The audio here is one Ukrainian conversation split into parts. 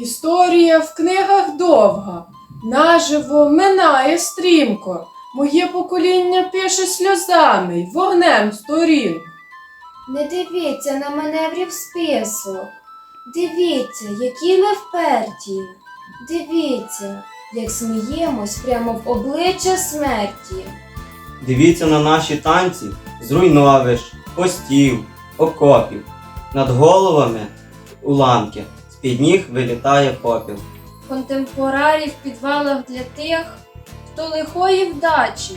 Історія в книгах довга, наживо минає стрімко. Моє покоління пише сльозами й вогнем сторін. Не дивіться на маневрів спису. Дивіться, які ми вперті. Дивіться, як сміємось прямо в обличчя смерті. Дивіться на наші танці з руйновищ, постів, окопів. Над головами уламки, з-під ніг вилітає попіл. Контемпорарій в підвалах для тих, хто лихої вдачі.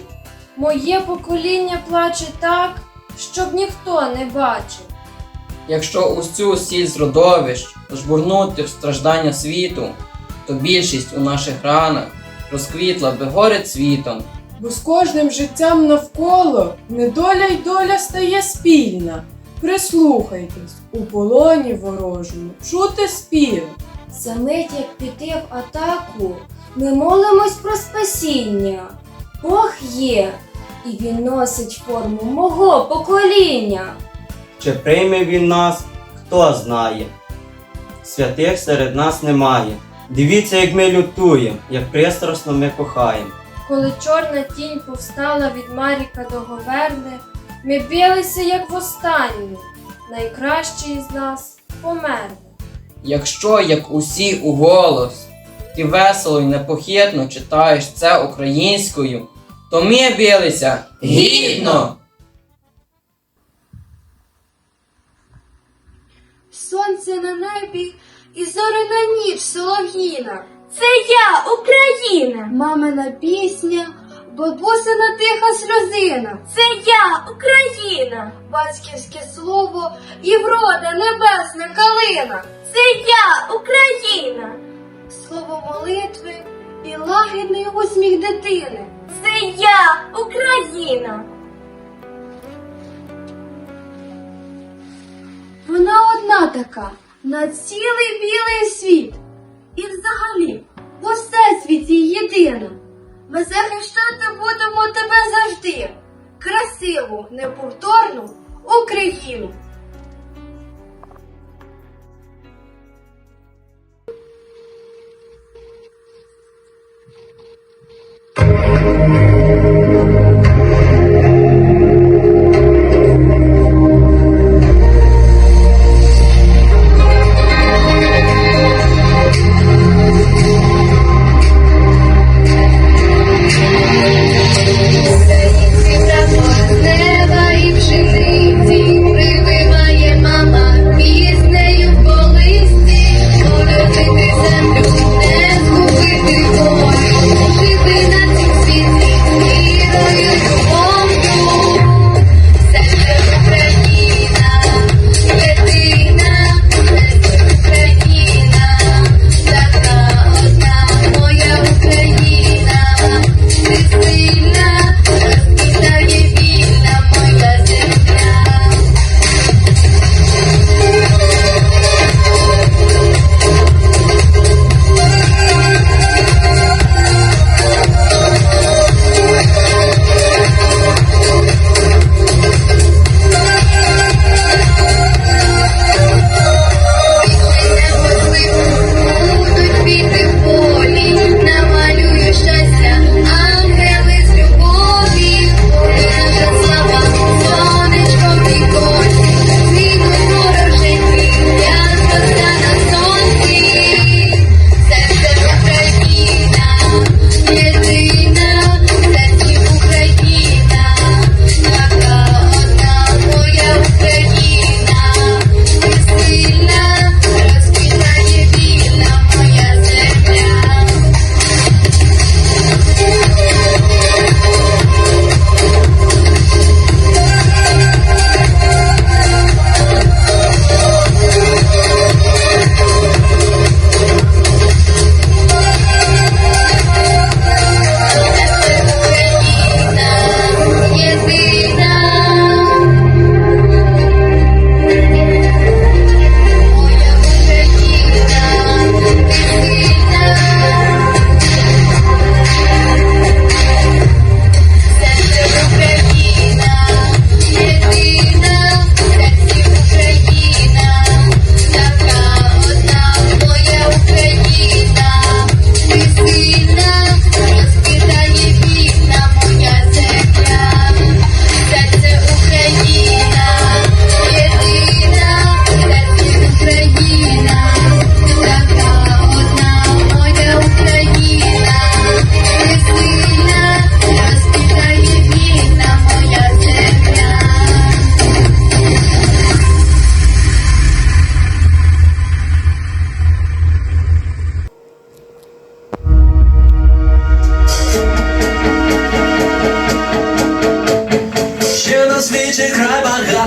Моє покоління плаче так, щоб ніхто не бачив. Якщо усю сіль з родовищ жбурнути в страждання світу, то більшість у наших ранах розквітла би горе цвітом. Бо з кожним життям навколо недоля й доля стає спільна. Прислухайтесь, у полоні ворожому, чути спів. За мить, як піти в атаку, ми молимось про спасіння. Бог є, і він носить форму мого покоління. Чи прийме він нас, хто знає. Святих серед нас немає. Дивіться, як ми лютуємо, як пристрасно ми кохаємо. Коли чорна тінь повстала від Маріка до Говерни, ми билися, як востаннє. Найкращий із нас померли. Якщо, як усі у голос, ти весело й непохитно читаєш це українською, то ми билися гідно! Сонце на небі і зоряна ніч солов'їна. Це я, Україна! Мамина пісня, бабусина тиха сльозина. Це я, Україна! Батьківське слово і врода небесна калина. Це я, Україна! Слово молитви і лагідний усміх дитини. Це я, Україна! Вона одна така на цілий білий світ. І взагалі, у всесвіті єдина. Ми захищати. Красиву, неповторну Україну.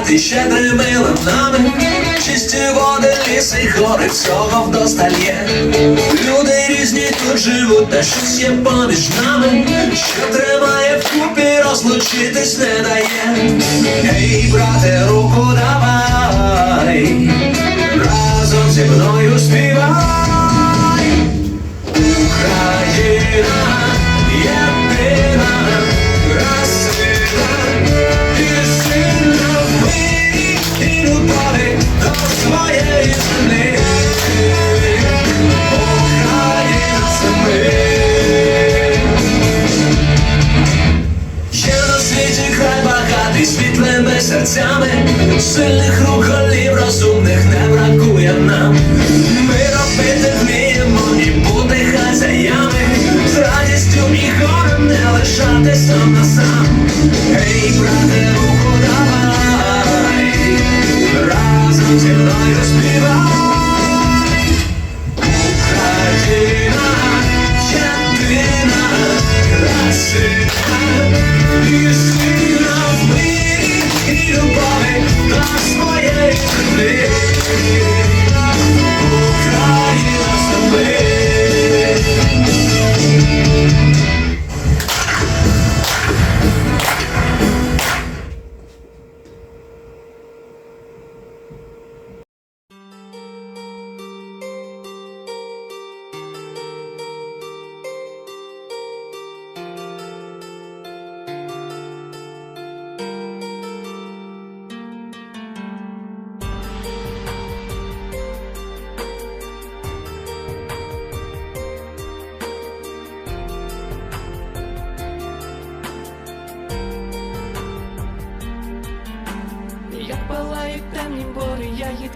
Багатий, щедрими ланами, чисті води, ліси, гори, всього вдосталь є. Люди різні тут живуть, та щось є поміж нами, що тримає вкупі, розлучитись не дає. Ей, брате, руку давай, разом зі мною співай. Україна серцями, сильних рук розумних не бракує нам. Ми робити вміємо і бути хазяями, з радістю і горем не лишати сам на сам. Ей, брате, руку давай, разом зі мною співай.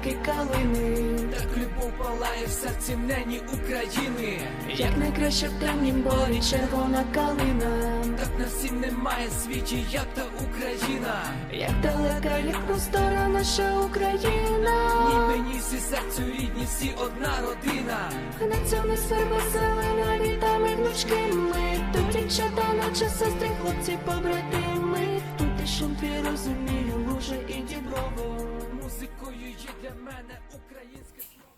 Бори, калини, так любов палає в серці нені України. Як найкраще в темнім борі червона калина, так на всім немає світі, як та Україна. Як далека, як простора наша Україна. Ні мені всі серцю рідні, всі одна родина. На цьому сфер веселина, вітами внучки ми. Тут дівчата, наче сестри, хлопці, побратими. Тут і шум твій розумію, луже і діброво. Музикою є для мене українське слово.